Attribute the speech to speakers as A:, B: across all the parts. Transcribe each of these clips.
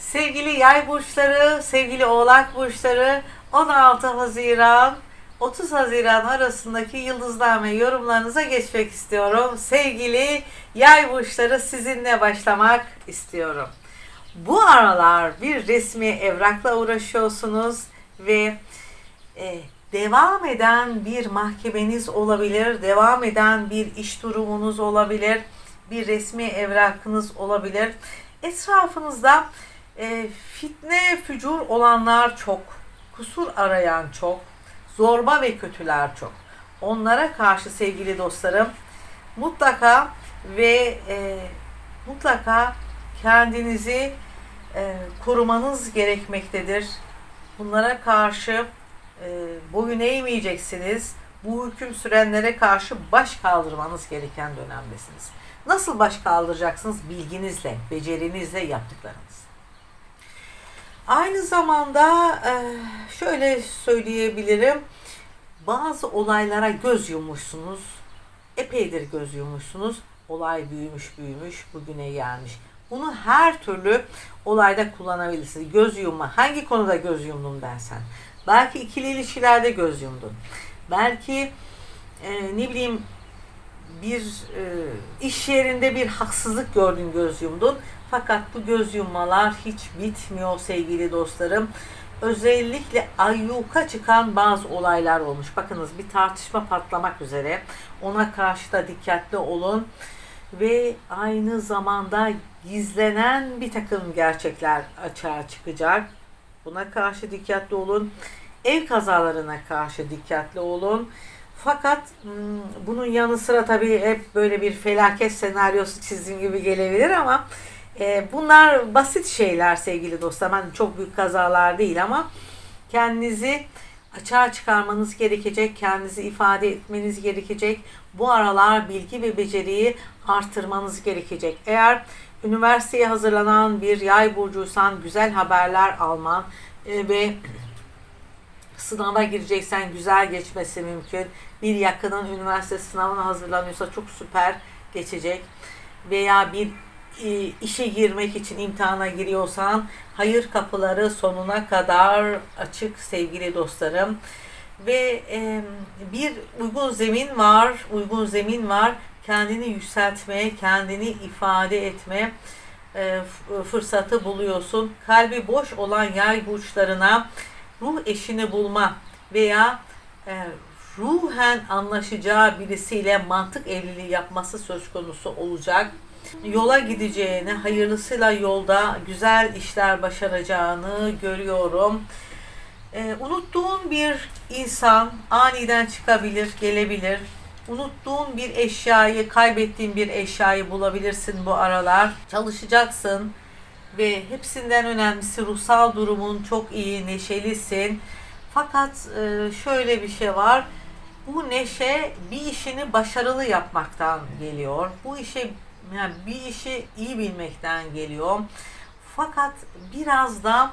A: Sevgili yay burçları, sevgili oğlak burçları 16 Haziran 30 Haziran arasındaki yıldızname yorumlarınıza geçmek istiyorum. Sevgili yay burçları sizinle başlamak istiyorum. Bu aralar bir resmi evrakla uğraşıyorsunuz ve e, devam eden bir mahkemeniz olabilir, devam eden bir iş durumunuz olabilir, bir resmi evrakınız olabilir. Etrafınızda e, fitne, fücur olanlar çok, kusur arayan çok, zorba ve kötüler çok. Onlara karşı sevgili dostlarım mutlaka ve e, mutlaka kendinizi e, korumanız gerekmektedir. Bunlara karşı e, boyun eğmeyeceksiniz. Bu hüküm sürenlere karşı baş kaldırmanız gereken dönemdesiniz. Nasıl baş kaldıracaksınız? Bilginizle, becerinizle, yaptıklarınız. Aynı zamanda e, şöyle söyleyebilirim. Bazı olaylara göz yummuşsunuz. Epeydir göz yummuşsunuz. Olay büyümüş büyümüş bugüne gelmiş. Bunu her türlü olayda kullanabilirsiniz. Göz yumma. Hangi konuda göz yumdum dersen. Belki ikili ilişkilerde göz yumdun. Belki e, ne bileyim bir e, iş yerinde bir haksızlık gördün göz yumdun. Fakat bu göz yummalar hiç bitmiyor sevgili dostlarım. Özellikle ayyuka çıkan bazı olaylar olmuş. Bakınız bir tartışma patlamak üzere. Ona karşı da dikkatli olun. Ve aynı zamanda gizlenen bir takım gerçekler açığa çıkacak. Buna karşı dikkatli olun. Ev kazalarına karşı dikkatli olun. Fakat hmm, bunun yanı sıra tabii hep böyle bir felaket senaryosu çizdiğim gibi gelebilir ama e, bunlar basit şeyler sevgili dostlar. Yani çok büyük kazalar değil ama kendinizi açığa çıkarmanız gerekecek, kendinizi ifade etmeniz gerekecek. Bu aralar bilgi ve beceriyi artırmanız gerekecek. Eğer üniversiteye hazırlanan bir yay burcuysan güzel haberler alman e, ve sınava gireceksen güzel geçmesi mümkün. Bir yakının üniversite sınavına hazırlanıyorsa çok süper geçecek. Veya bir işe girmek için imtihana giriyorsan hayır kapıları sonuna kadar açık sevgili dostlarım. Ve e, bir uygun zemin var, uygun zemin var. Kendini yükseltmeye, kendini ifade etme e, fırsatı buluyorsun. Kalbi boş olan yay burçlarına ruh eşini bulma veya e, ruhen anlaşacağı birisiyle mantık evliliği yapması söz konusu olacak. Yola gideceğini, hayırlısıyla yolda güzel işler başaracağını görüyorum. E, unuttuğun bir insan aniden çıkabilir, gelebilir. Unuttuğun bir eşyayı, kaybettiğin bir eşyayı bulabilirsin bu aralar. Çalışacaksın ve hepsinden önemlisi ruhsal durumun çok iyi, neşelisin. Fakat e, şöyle bir şey var. Bu neşe bir işini başarılı yapmaktan geliyor. Bu işe yani bir işi iyi bilmekten geliyor. Fakat biraz da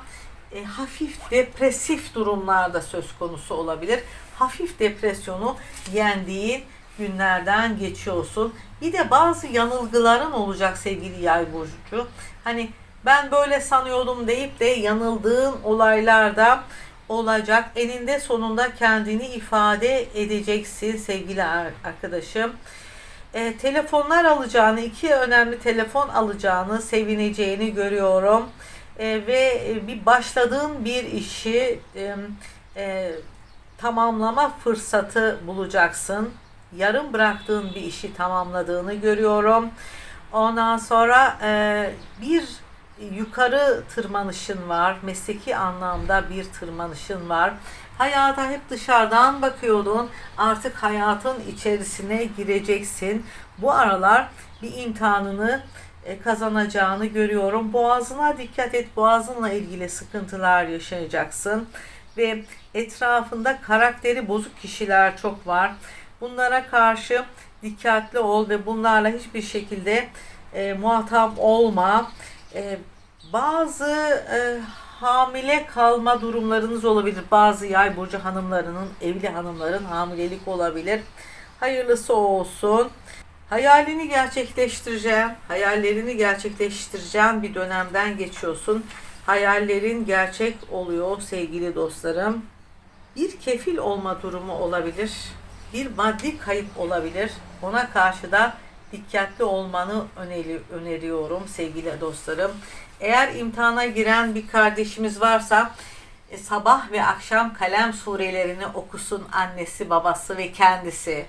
A: e, hafif depresif durumlarda söz konusu olabilir. Hafif depresyonu yendiğin günlerden geçiyorsun. Bir de bazı yanılgıların olacak sevgili yay burcu. Hani ben böyle sanıyordum deyip de yanıldığın olaylarda olacak. Eninde sonunda kendini ifade edeceksin sevgili arkadaşım. E, telefonlar alacağını, iki önemli telefon alacağını, sevineceğini görüyorum. E, ve bir başladığın bir işi e, e, tamamlama fırsatı bulacaksın. Yarım bıraktığın bir işi tamamladığını görüyorum. Ondan sonra e, bir yukarı tırmanışın var. Mesleki anlamda bir tırmanışın var. Hayata hep dışarıdan bakıyordun. Artık hayatın içerisine gireceksin. Bu aralar bir imtihanını e, kazanacağını görüyorum. Boğazına dikkat et. Boğazınla ilgili sıkıntılar yaşayacaksın. Ve etrafında karakteri bozuk kişiler çok var. Bunlara karşı dikkatli ol ve bunlarla hiçbir şekilde e, muhatap olma. E, bazı e, hamile kalma durumlarınız olabilir. Bazı yay burcu hanımlarının, evli hanımların hamilelik olabilir. Hayırlısı olsun. Hayalini gerçekleştireceğin, hayallerini gerçekleştireceğin bir dönemden geçiyorsun. Hayallerin gerçek oluyor sevgili dostlarım. Bir kefil olma durumu olabilir. Bir maddi kayıp olabilir. Ona karşı da dikkatli olmanı öneri, öneriyorum sevgili dostlarım. Eğer imtihana giren bir kardeşimiz varsa e, sabah ve akşam kalem surelerini okusun annesi, babası ve kendisi.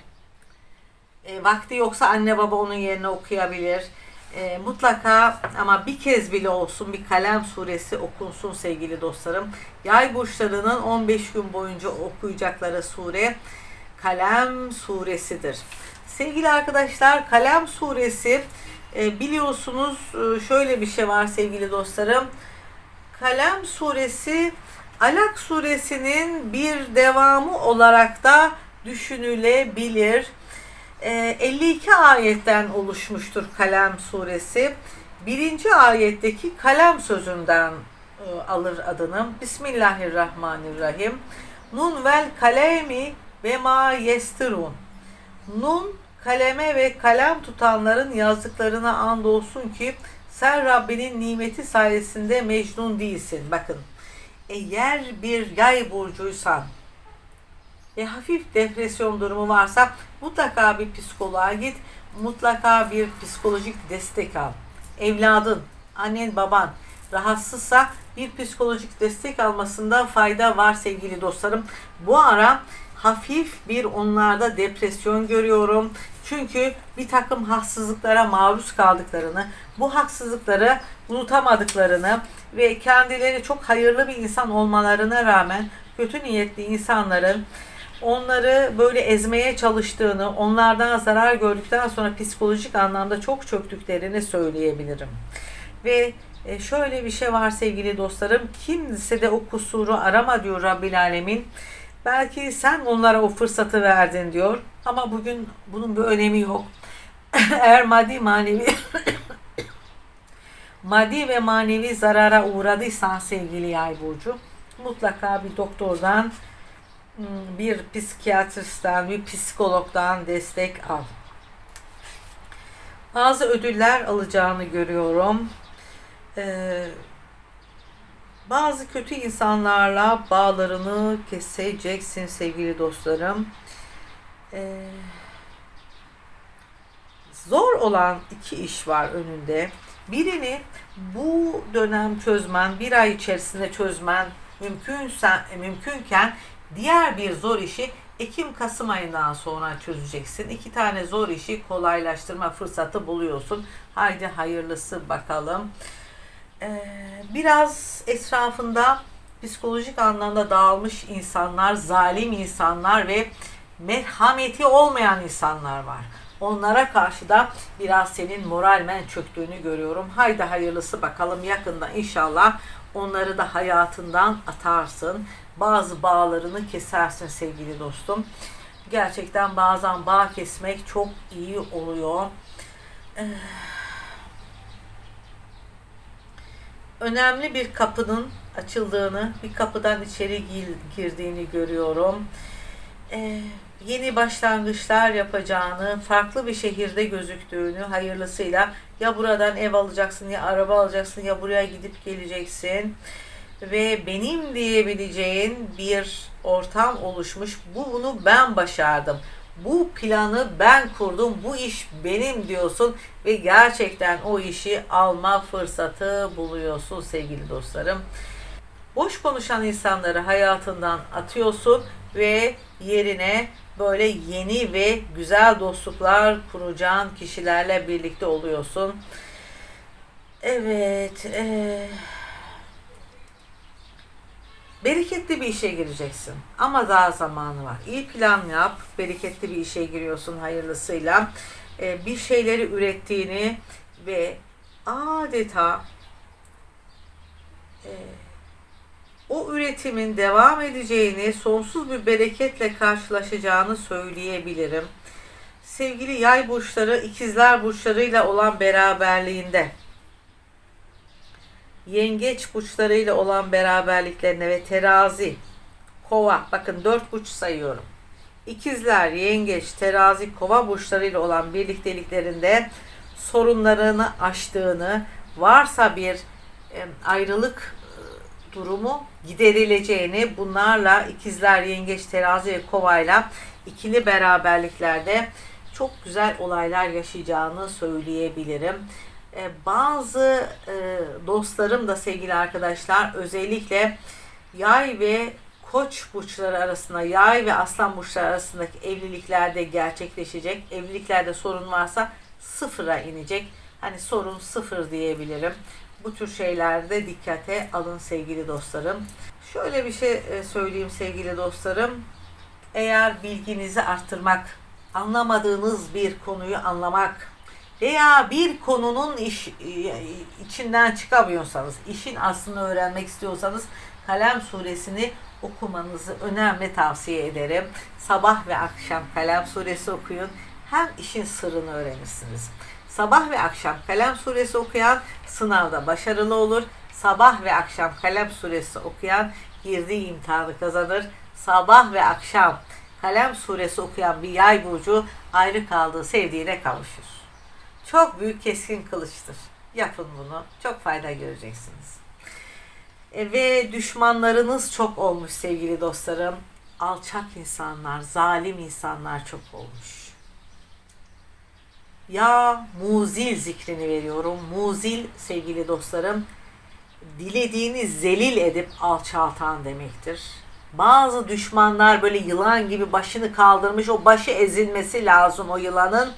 A: E, vakti yoksa anne baba onun yerine okuyabilir. E, mutlaka ama bir kez bile olsun bir kalem suresi okunsun sevgili dostlarım. Yay burçlarının 15 gün boyunca okuyacakları sure Kalem suresidir. Sevgili arkadaşlar Kalem suresi e, biliyorsunuz e, şöyle bir şey var sevgili dostlarım. Kalem suresi Alak suresinin bir devamı olarak da düşünülebilir. E, 52 ayetten oluşmuştur Kalem suresi. Birinci ayetteki kalem sözünden e, alır adını. Bismillahirrahmanirrahim. Nun vel kalemi ve ma yestirun. Nun kaleme ve kalem tutanların yazdıklarına andolsun ki sen Rabbinin nimeti sayesinde mecnun değilsin. Bakın eğer bir yay burcuysan ve hafif depresyon durumu varsa mutlaka bir psikoloğa git. Mutlaka bir psikolojik destek al. Evladın, annen, baban rahatsızsa bir psikolojik destek almasında fayda var sevgili dostlarım. Bu ara hafif bir onlarda depresyon görüyorum. Çünkü bir takım haksızlıklara maruz kaldıklarını, bu haksızlıkları unutamadıklarını ve kendileri çok hayırlı bir insan olmalarına rağmen kötü niyetli insanların onları böyle ezmeye çalıştığını, onlardan zarar gördükten sonra psikolojik anlamda çok çöktüklerini söyleyebilirim. Ve e, şöyle bir şey var sevgili dostlarım. Kimse de o kusuru arama diyor Rabbil Alemin. Belki sen onlara o fırsatı verdin diyor. Ama bugün bunun bir önemi yok. Eğer maddi manevi maddi ve manevi zarara uğradıysan sevgili yay burcu mutlaka bir doktordan hmm, bir psikiyatristten, bir psikologdan destek al. Bazı ödüller alacağını görüyorum. Ee, bazı kötü insanlarla bağlarını keseceksin sevgili dostlarım. Ee, zor olan iki iş var önünde. Birini bu dönem çözmen, bir ay içerisinde çözmen mümkünsen, mümkünken diğer bir zor işi Ekim-Kasım ayından sonra çözeceksin. İki tane zor işi kolaylaştırma fırsatı buluyorsun. Haydi hayırlısı bakalım. Ee, biraz etrafında psikolojik anlamda dağılmış insanlar, zalim insanlar ve merhameti olmayan insanlar var. Onlara karşı da biraz senin moralmen çöktüğünü görüyorum. Haydi hayırlısı bakalım yakında inşallah onları da hayatından atarsın. Bazı bağlarını kesersin sevgili dostum. Gerçekten bazen bağ kesmek çok iyi oluyor. Ee, önemli bir kapının açıldığını, bir kapıdan içeri girdiğini görüyorum. Ee, yeni başlangıçlar yapacağını, farklı bir şehirde gözüktüğünü hayırlısıyla ya buradan ev alacaksın ya araba alacaksın ya buraya gidip geleceksin ve benim diyebileceğin bir ortam oluşmuş. Bu bunu ben başardım. Bu planı ben kurdum. Bu iş benim diyorsun ve gerçekten o işi alma fırsatı buluyorsun sevgili dostlarım. Boş konuşan insanları hayatından atıyorsun ve yerine böyle yeni ve güzel dostluklar kuracağın kişilerle birlikte oluyorsun. Evet. Ee, bereketli bir işe gireceksin. Ama daha zamanı var. İyi plan yap. Bereketli bir işe giriyorsun hayırlısıyla. Ee, bir şeyleri ürettiğini ve adeta e, o üretimin devam edeceğini, sonsuz bir bereketle karşılaşacağını söyleyebilirim. Sevgili yay burçları, ikizler burçlarıyla olan beraberliğinde, yengeç burçlarıyla olan beraberliklerine ve terazi, kova, bakın dört burç sayıyorum. İkizler, yengeç, terazi, kova burçlarıyla olan birlikteliklerinde sorunlarını aştığını, varsa bir ayrılık durumu giderileceğini bunlarla ikizler, yengeç, terazi ve kovayla ikili beraberliklerde çok güzel olaylar yaşayacağını söyleyebilirim. E, bazı e, dostlarım da sevgili arkadaşlar özellikle yay ve koç burçları arasında yay ve aslan burçları arasındaki evliliklerde gerçekleşecek. Evliliklerde sorun varsa sıfıra inecek. Hani sorun sıfır diyebilirim. Bu tür şeylerde dikkate alın sevgili dostlarım. Şöyle bir şey e, söyleyeyim sevgili dostlarım. Eğer bilginizi arttırmak, anlamadığınız bir konuyu anlamak veya bir konunun iş, e, içinden çıkamıyorsanız, işin aslını öğrenmek istiyorsanız Kalem suresini okumanızı önemli tavsiye ederim. Sabah ve akşam Kalem suresi okuyun. Hem işin sırrını öğrenirsiniz. Sabah ve akşam Kalem suresi okuyan sınavda başarılı olur. Sabah ve akşam Kalem suresi okuyan girdiği imtihanı kazanır. Sabah ve akşam Kalem suresi okuyan bir yay burcu ayrı kaldığı sevdiğine kavuşur. Çok büyük keskin kılıçtır. Yapın bunu. Çok fayda göreceksiniz. E, ve düşmanlarınız çok olmuş sevgili dostlarım. Alçak insanlar, zalim insanlar çok olmuş. Ya muzil zikrini veriyorum. Muzil sevgili dostlarım dilediğini zelil edip alçaltan demektir. Bazı düşmanlar böyle yılan gibi başını kaldırmış o başı ezilmesi lazım o yılanın.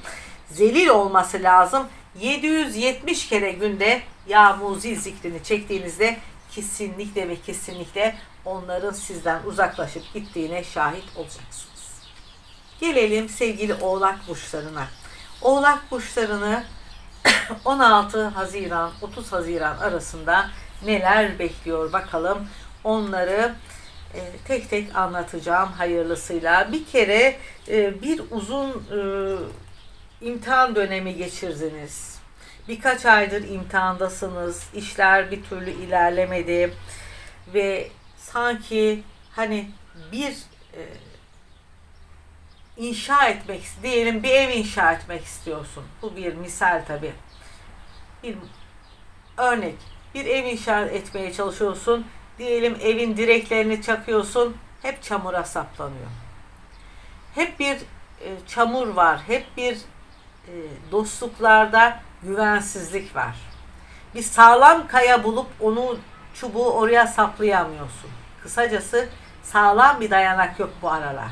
A: Zelil olması lazım. 770 kere günde ya muzil zikrini çektiğinizde kesinlikle ve kesinlikle onların sizden uzaklaşıp gittiğine şahit olacaksınız. Gelelim sevgili oğlak burçlarına. Oğlak burçlarını 16 Haziran 30 Haziran arasında neler bekliyor bakalım. Onları e, tek tek anlatacağım hayırlısıyla. Bir kere e, bir uzun e, imtihan dönemi geçirdiniz. Birkaç aydır imtihandasınız. İşler bir türlü ilerlemedi ve sanki hani bir e, inşa etmek diyelim bir ev inşa etmek istiyorsun. Bu bir misal tabi. Bir örnek. Bir ev inşa etmeye çalışıyorsun. Diyelim evin direklerini çakıyorsun. Hep çamura saplanıyor. Hep bir e, çamur var. Hep bir dostluklarda güvensizlik var. Bir sağlam kaya bulup onu çubuğu oraya saplayamıyorsun. Kısacası sağlam bir dayanak yok bu aralar.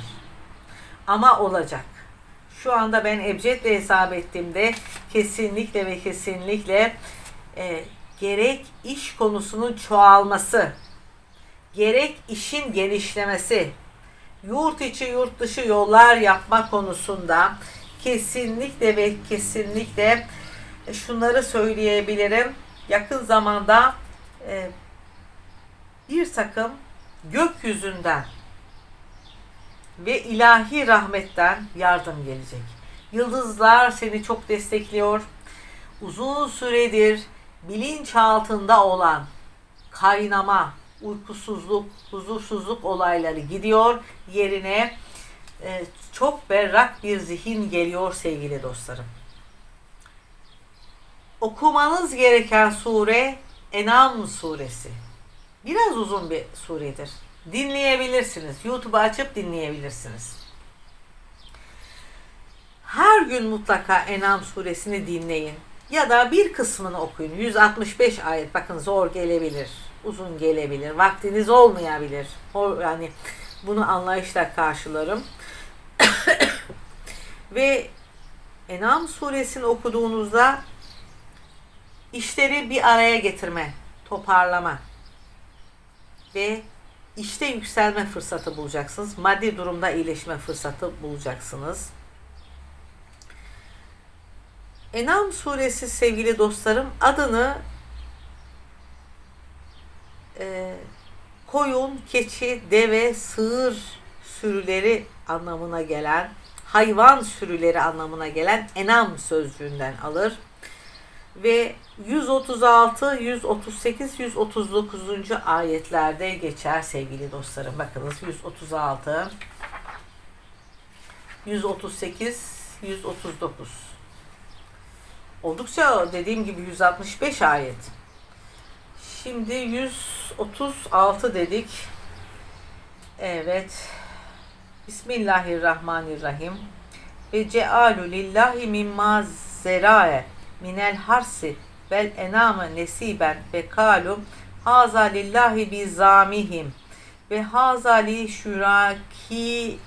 A: Ama olacak. Şu anda ben ebcedle hesap ettiğimde kesinlikle ve kesinlikle e, gerek iş konusunun çoğalması, gerek işin genişlemesi, yurt içi yurt dışı yollar yapma konusunda kesinlikle ve kesinlikle şunları söyleyebilirim. Yakın zamanda e, bir takım gökyüzünden ve ilahi rahmetten yardım gelecek. Yıldızlar seni çok destekliyor. Uzun süredir bilinç altında olan kaynama, uykusuzluk, huzursuzluk olayları gidiyor. Yerine e, çok berrak bir zihin geliyor sevgili dostlarım. Okumanız gereken sure Enam suresi. Biraz uzun bir suredir. Dinleyebilirsiniz. YouTube'u açıp dinleyebilirsiniz. Her gün mutlaka Enam suresini dinleyin. Ya da bir kısmını okuyun. 165 ayet. Bakın zor gelebilir. Uzun gelebilir. Vaktiniz olmayabilir. Yani bunu anlayışla karşılarım. Ve Enam suresini okuduğunuzda işleri bir araya getirme, toparlama ve işte yükselme fırsatı bulacaksınız. Maddi durumda iyileşme fırsatı bulacaksınız. Enam suresi sevgili dostlarım adını e, koyun, keçi, deve, sığır sürüleri anlamına gelen hayvan sürüleri anlamına gelen enam sözcüğünden alır. Ve 136, 138, 139. ayetlerde geçer sevgili dostlarım. Bakınız 136, 138, 139. Oldukça dediğim gibi 165 ayet. Şimdi 136 dedik. Evet. Bismillahirrahmanirrahim. Ve cealu lillahi mimma zerae minel harsi vel ename nesiben ve kalu haza lillahi bi zamihim ve haza li şurakina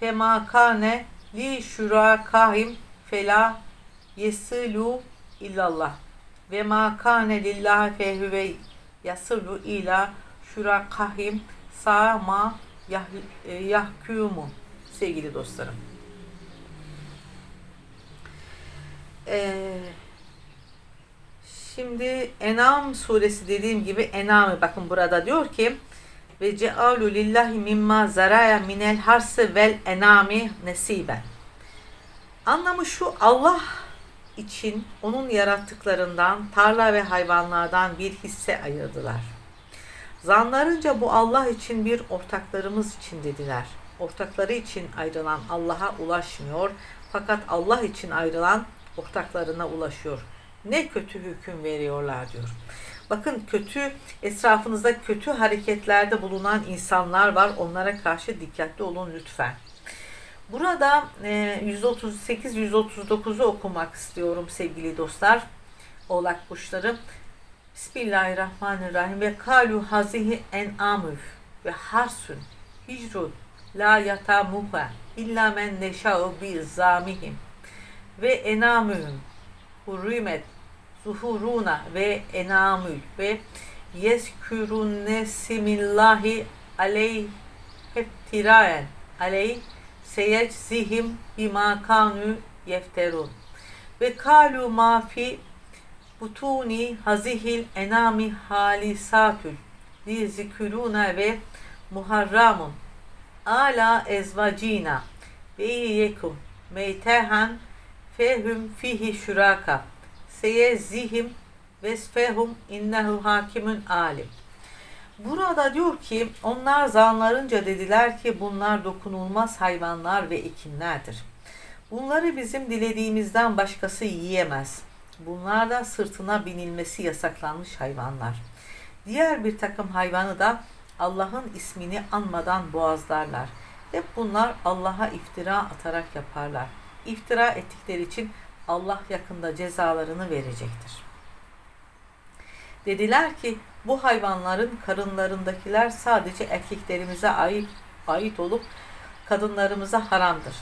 A: fe ma kane li şurakahim fela yesilu illallah ve ma kane lillahi fehüve yasilu ila şurakahim sa ma yah, e, yahkumu sevgili dostlarım. Ee, şimdi Enam suresi dediğim gibi Enam'ı bakın burada diyor ki ve cealu lillahi mimma zaraya minel harsi vel enami nesiben. Anlamı şu Allah için onun yarattıklarından tarla ve hayvanlardan bir hisse ayırdılar. Zanlarınca bu Allah için bir ortaklarımız için dediler. Ortakları için ayrılan Allah'a ulaşmıyor fakat Allah için ayrılan ortaklarına ulaşıyor. Ne kötü hüküm veriyorlar diyor. Bakın kötü etrafınızda kötü hareketlerde bulunan insanlar var. Onlara karşı dikkatli olun lütfen. Burada 138-139'u okumak istiyorum sevgili dostlar. Oğlak burçları. Bismillahirrahmanirrahim. Ve kalu hazihi en amüf ve harsun hicrun la yatamuha illa men neşa'u bi zamihim ve enamühüm hurrimet zuhuruna ve enamül ve yeskürunne simillahi aleyh heftiraen aleyh seyeczihim bima kanu yefterun ve kalu ma butuni hazihil enami halisatül li zikruna ve muharramun ala ezvacina ve yekum meytehan fehum fihi şuraka seyezihim vesfehum innehu hakimun alim. Burada diyor ki onlar zanlarınca dediler ki bunlar dokunulmaz hayvanlar ve ekinlerdir. Bunları bizim dilediğimizden başkası yiyemez. Bunlar da sırtına binilmesi yasaklanmış hayvanlar. Diğer bir takım hayvanı da Allah'ın ismini anmadan boğazlarlar. Hep bunlar Allah'a iftira atarak yaparlar. İftira ettikleri için Allah yakında cezalarını verecektir. Dediler ki bu hayvanların karınlarındakiler sadece erkeklerimize ait, ait olup kadınlarımıza haramdır.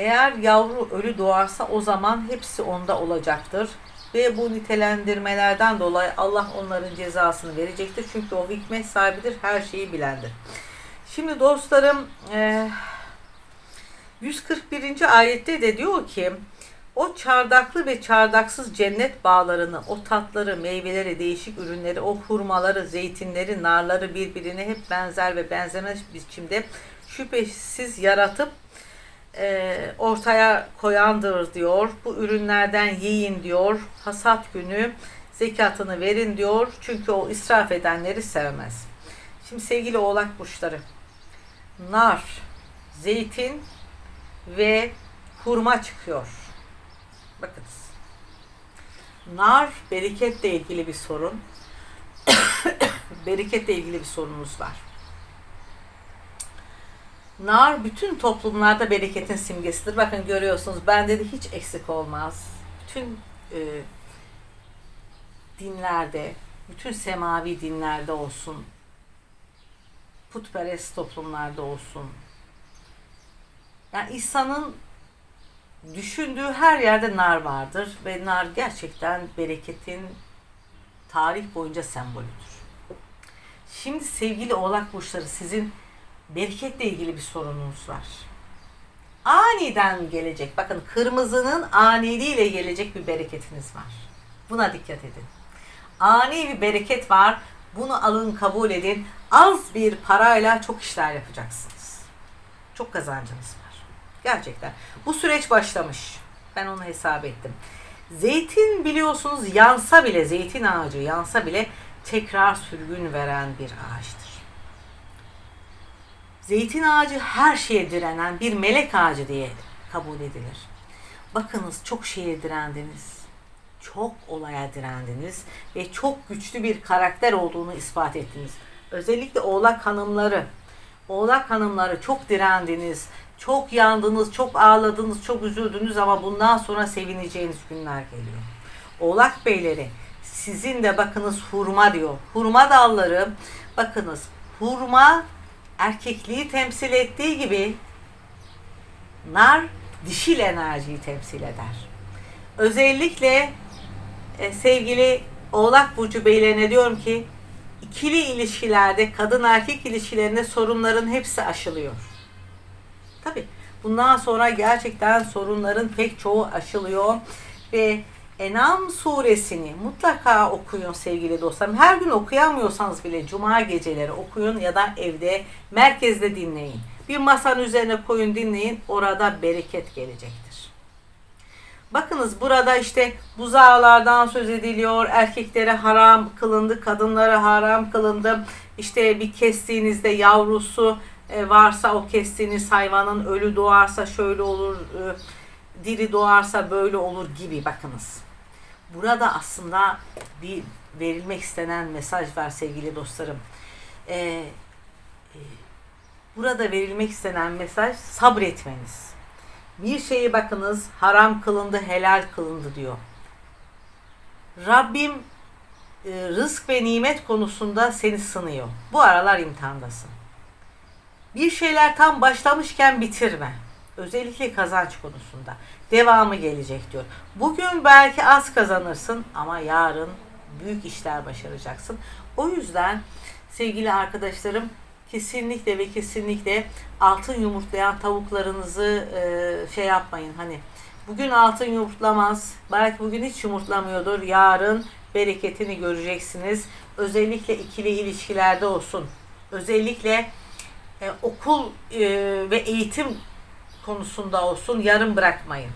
A: Eğer yavru ölü doğarsa o zaman hepsi onda olacaktır. Ve bu nitelendirmelerden dolayı Allah onların cezasını verecektir. Çünkü o hikmet sahibidir, her şeyi bilendir. Şimdi dostlarım 141. ayette de diyor ki o çardaklı ve çardaksız cennet bağlarını, o tatları, meyveleri, değişik ürünleri, o hurmaları, zeytinleri, narları birbirine hep benzer ve benzemez biçimde şüphesiz yaratıp e, ortaya koyandır diyor. Bu ürünlerden yiyin diyor. Hasat günü zekatını verin diyor. Çünkü o israf edenleri sevmez. Şimdi sevgili oğlak burçları. Nar, zeytin ve hurma çıkıyor. Bakınız. Nar bereketle ilgili bir sorun. bereketle ilgili bir sorunumuz var. Nar bütün toplumlarda bereketin simgesidir. Bakın görüyorsunuz bende de hiç eksik olmaz. Bütün e, dinlerde, bütün semavi dinlerde olsun, putperest toplumlarda olsun. Yani insanın düşündüğü her yerde nar vardır ve nar gerçekten bereketin tarih boyunca sembolüdür. Şimdi sevgili oğlak burçları sizin bereketle ilgili bir sorununuz var. Aniden gelecek, bakın kırmızının aniliğiyle gelecek bir bereketiniz var. Buna dikkat edin. Ani bir bereket var. Bunu alın kabul edin. Az bir parayla çok işler yapacaksınız. Çok kazancınız var. Gerçekten. Bu süreç başlamış. Ben onu hesap ettim. Zeytin biliyorsunuz yansa bile, zeytin ağacı yansa bile tekrar sürgün veren bir ağaçtır. Zeytin ağacı her şeye direnen bir melek ağacı diye kabul edilir. Bakınız çok şeye direndiniz. çok olaya direndiniz ve çok güçlü bir karakter olduğunu ispat ettiniz. Özellikle oğlak hanımları, oğlak hanımları çok direndiniz, çok yandınız, çok ağladınız, çok üzüldünüz ama bundan sonra sevineceğiniz günler geliyor. Oğlak beyleri sizin de bakınız hurma diyor. Hurma dalları bakınız hurma erkekliği temsil ettiği gibi nar dişil enerjiyi temsil eder. Özellikle e, sevgili Oğlak Burcu beylerine diyorum ki ikili ilişkilerde kadın erkek ilişkilerinde sorunların hepsi aşılıyor. Tabi bundan sonra gerçekten sorunların pek çoğu aşılıyor ve Enam suresini mutlaka okuyun sevgili dostlarım. Her gün okuyamıyorsanız bile cuma geceleri okuyun ya da evde merkezde dinleyin. Bir masanın üzerine koyun dinleyin. Orada bereket gelecektir. Bakınız burada işte buzağlardan söz ediliyor. Erkeklere haram kılındı, kadınlara haram kılındı. İşte bir kestiğinizde yavrusu e, varsa o kestiğiniz hayvanın ölü doğarsa şöyle olur, e, diri doğarsa böyle olur gibi bakınız. Burada aslında bir verilmek istenen mesaj var sevgili dostlarım. Ee, e, burada verilmek istenen mesaj sabretmeniz. Bir şeyi bakınız haram kılındı, helal kılındı diyor. Rabbim e, rızk ve nimet konusunda seni sınıyor. Bu aralar imtihandasın. Bir şeyler tam başlamışken bitirme. Özellikle kazanç konusunda. Devamı gelecek diyor. Bugün belki az kazanırsın ama yarın büyük işler başaracaksın. O yüzden sevgili arkadaşlarım kesinlikle ve kesinlikle altın yumurtlayan tavuklarınızı e, şey yapmayın. Hani bugün altın yumurtlamaz. Belki bugün hiç yumurtlamıyordur. Yarın bereketini göreceksiniz. Özellikle ikili ilişkilerde olsun. Özellikle e, okul e, ve eğitim konusunda olsun yarım bırakmayın.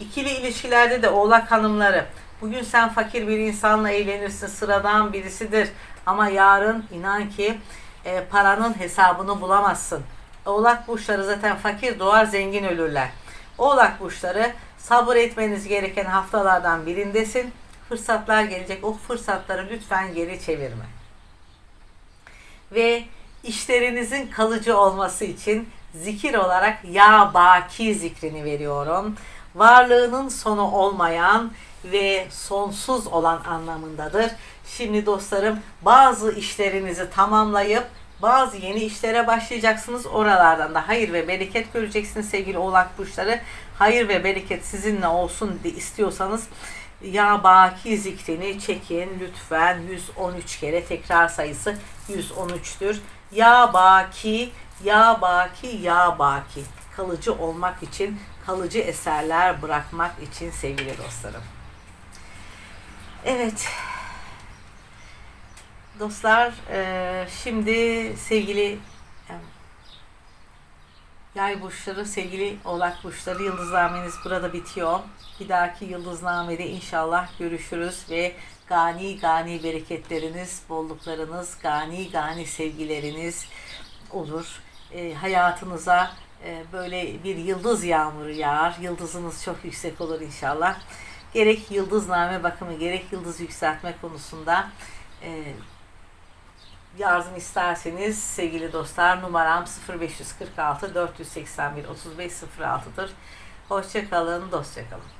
A: İkili ilişkilerde de oğlak hanımları bugün sen fakir bir insanla evlenirsin sıradan birisidir ama yarın inan ki e, paranın hesabını bulamazsın. Oğlak burçları zaten fakir doğar zengin ölürler. Oğlak burçları sabır etmeniz gereken haftalardan birindesin. Fırsatlar gelecek. O fırsatları lütfen geri çevirme. Ve işlerinizin kalıcı olması için zikir olarak ya baki zikrini veriyorum. Varlığının sonu olmayan ve sonsuz olan anlamındadır. Şimdi dostlarım bazı işlerinizi tamamlayıp bazı yeni işlere başlayacaksınız. Oralardan da hayır ve bereket göreceksiniz sevgili oğlak burçları. Hayır ve bereket sizinle olsun istiyorsanız ya baki zikrini çekin lütfen 113 kere tekrar sayısı 113'tür. Ya baki ya baki ya baki kalıcı olmak için kalıcı eserler bırakmak için sevgili dostlarım. Evet. Dostlar e, şimdi sevgili e, yay burçları, sevgili oğlak burçları yıldıznameniz burada bitiyor. Bir dahaki yıldıznamede inşallah görüşürüz ve gani gani bereketleriniz, bolluklarınız, gani gani sevgileriniz olur e, hayatınıza e, böyle bir yıldız yağmuru yağar. Yıldızınız çok yüksek olur inşallah. Gerek yıldızname bakımı gerek yıldız yükseltme konusunda e, yardım isterseniz sevgili dostlar numaram 0546 481 3506'dır. Hoşçakalın, dostçakalın.